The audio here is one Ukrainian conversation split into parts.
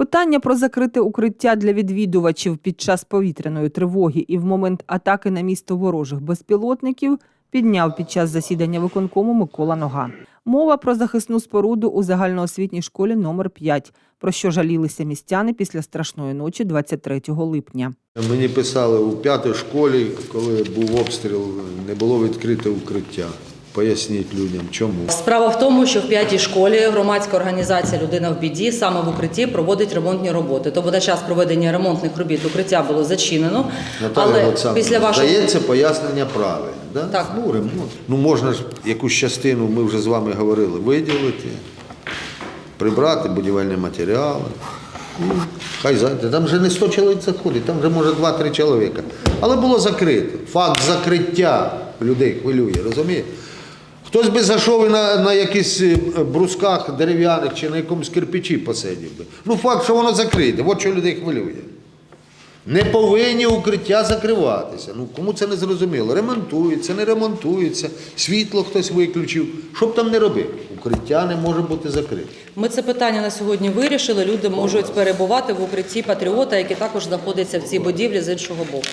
Питання про закрите укриття для відвідувачів під час повітряної тривоги і в момент атаки на місто ворожих безпілотників підняв під час засідання виконкому Микола Нога. Мова про захисну споруду у загальноосвітній школі номер 5, про що жалілися містяни після страшної ночі 23 липня. Мені писали у п'ятій школі, коли був обстріл, не було відкрите укриття. Поясніть людям, чому. Справа в тому, що в п'ятій школі громадська організація Людина в біді саме в укритті проводить ремонтні роботи. Тобто на час проведення ремонтних робіт укриття було зачинено. Наталя але Олександрівна, після вашого здається, пояснення правильне. Да? Так. Ну, ремонт. Ну, можна ж якусь частину, ми вже з вами говорили, виділити, прибрати будівельні матеріали. І хай зайде. Там вже не 100 чоловік заходить, там вже може 2-3 чоловіка. Але було закрито. Факт закриття людей хвилює, розумієте? Хтось би зайшов і на, на якісь е, брусках дерев'яних чи на якомусь кирпичі посидів би. Ну, факт, що воно закрите, от що людей хвилює. Не повинні укриття закриватися. Ну кому це не зрозуміло? Ремонтується, не ремонтується, світло хтось виключив. Що б там не робив? Укриття не може бути закрите. ми це питання на сьогодні вирішили. Люди можуть перебувати в укритті патріота, який також знаходиться в цій будівлі з іншого боку.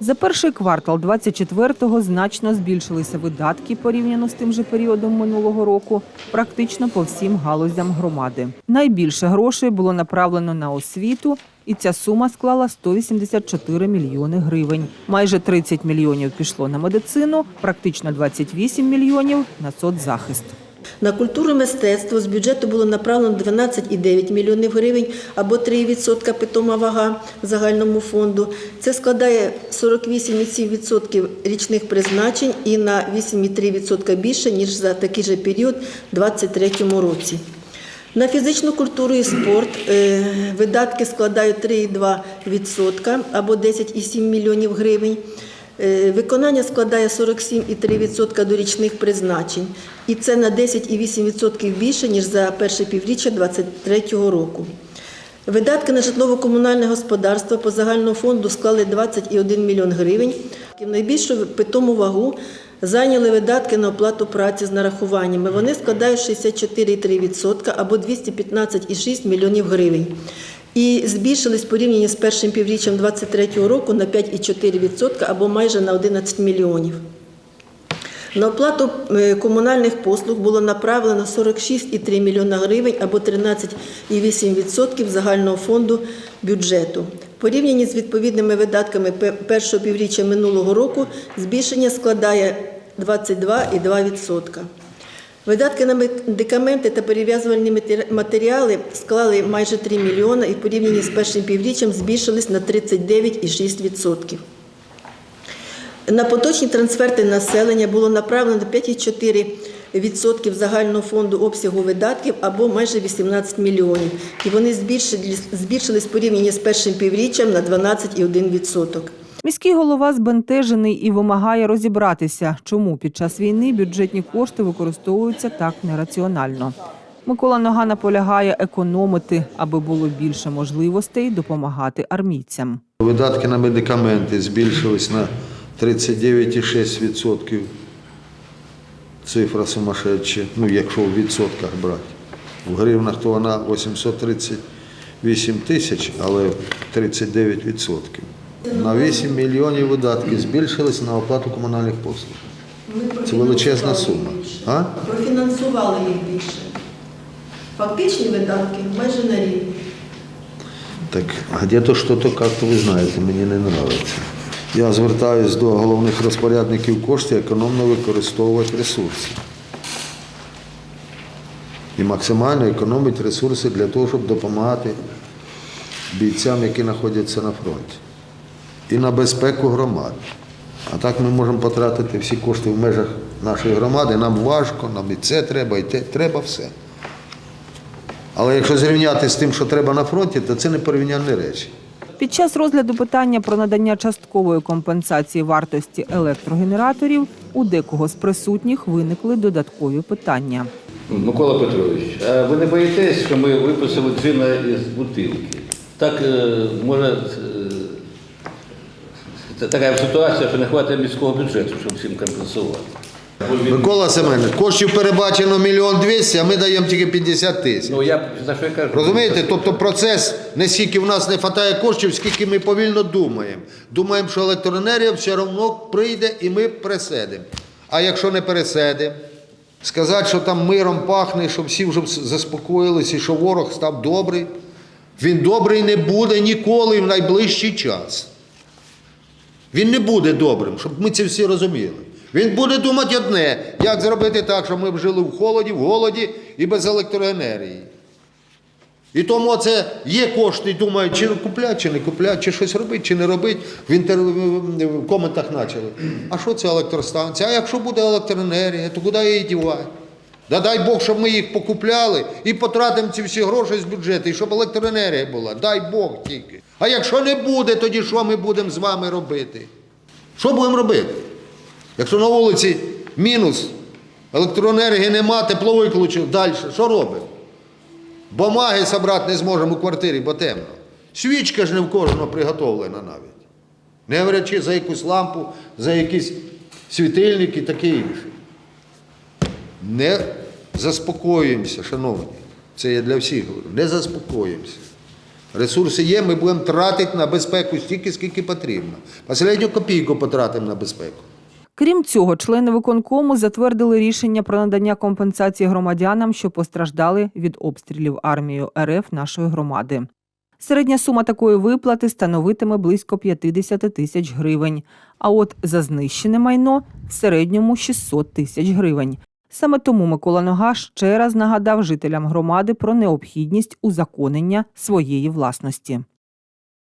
За перший квартал 24-го значно збільшилися видатки порівняно з тим же періодом минулого року, практично по всім галузям громади. Найбільше грошей було направлено на освіту, і ця сума склала 184 мільйони гривень. Майже 30 мільйонів пішло на медицину, практично 28 мільйонів на соцзахист. На культуру і мистецтво з бюджету було направлено 12,9 мільйонів гривень або 3% питома вага загальному фонду. Це складає 48,7% річних призначень і на 8,3% більше, ніж за такий же період у 2023 році. На фізичну культуру і спорт е, видатки складають 3,2% або 10,7 мільйонів гривень. Е, Виконання складає 47,3% до річних призначень, і це на 10,8% більше, ніж за перше півріччя 2023 року. Видатки на житлово-комунальне господарство по загальному фонду склали 21 мільйон гривень. Найбільшу питому вагу зайняли видатки на оплату праці з нарахуваннями. Вони складають 64,3% або 215,6 мільйонів гривень. І збільшились порівняно з першим півріччям 2023 року на 5,4% або майже на 11 мільйонів. На оплату е, комунальних послуг було направлено 46,3 мільйона гривень або 13,8% загального фонду бюджету. Порівняні з відповідними видатками першого півріччя минулого року збільшення складає 22,2%. Видатки на медикаменти та перев'язувальні матеріали склали майже 3 мільйони і в порівнянні з першим півріччям збільшились на 39,6%. На поточні трансферти населення було направлено 5,4% загального фонду обсягу видатків або майже 18 мільйонів. І вони збільшились, збільшились порівняно з першим півріччям на 12,1%. Міський голова збентежений і вимагає розібратися, чому під час війни бюджетні кошти використовуються так нераціонально. Микола Нога наполягає економити, аби було більше можливостей допомагати армійцям. Видатки на медикаменти збільшились на 39,6%. Цифра сумасшедша, ну якщо в відсотках брати. В гривнах то вона 838 тисяч, але 39%. На 8 мільйонів видатки збільшились на оплату комунальних послуг. Це величезна сума. А? Профінансували їх більше. Фактичні видатки майже на рівні. Так где-то что-то как-то ви знаєте, мені не подобається. Я звертаюсь до головних розпорядників коштів економно використовувати ресурси. І максимально економити ресурси для того, щоб допомагати бійцям, які знаходяться на фронті. І на безпеку громади. А так ми можемо потратити всі кошти в межах нашої громади. Нам важко, нам і це треба, і те треба все. Але якщо зрівняти з тим, що треба на фронті, то це не порівнянні речі. Під час розгляду питання про надання часткової компенсації вартості електрогенераторів у декого з присутніх виникли додаткові питання. Микола Петрович, а ви не боїтесь, що ми випустили джина із бутилки? Так е, може це така ситуація, що не вистачає міського бюджету, щоб всім компенсувати. Микола Семенович, коштів перебачено мільйон двісті, а ми даємо тільки 50 тисяч. Ну я за що я кажу? Розумієте? Тобто процес не скільки в нас не вистачає коштів, скільки ми повільно думаємо. Думаємо, що електроенергія все одно прийде і ми пересидимо. А якщо не пересидимо, сказати, що там миром пахне, що всі вже заспокоїлися що ворог став добрий, він добрий не буде ніколи в найближчий час. Він не буде добрим, щоб ми це всі розуміли. Він буде думати одне, як зробити так, щоб ми б жили в холоді, в голоді і без електроенергії. І тому це є кошти, думають, чи купляти, чи не купляти, чи щось робити, чи не робити. В, інтер... в коментах почали. А що це електростанція? А якщо буде електроенергія, то куди її дівати? Да дай Бог, щоб ми їх покупляли і потратимо ці всі гроші з бюджету, і щоб електроенергія була. Дай Бог тільки. А якщо не буде, тоді що ми будемо з вами робити? Що будемо робити? Якщо на вулиці мінус, електроенергії нема, тепло виключив, далі, що робимо? Бумаги зібрати не зможемо у квартирі, бо темно. Свічка ж не в кожного приготовлена навіть. Не говорячи за якусь лампу, за якісь світильники і таке інше. Не заспокоюємося, шановні. Це я для всіх говорю. Не заспокоїмося. Ресурси є, ми будемо тратити на безпеку стільки, скільки потрібно. Последню копійку потратимо на безпеку. Крім цього, члени виконкому затвердили рішення про надання компенсації громадянам, що постраждали від обстрілів армією РФ нашої громади. Середня сума такої виплати становитиме близько 50 тисяч гривень, а от за знищене майно в середньому 600 тисяч гривень. Саме тому Микола Нога ще раз нагадав жителям громади про необхідність узаконення своєї власності.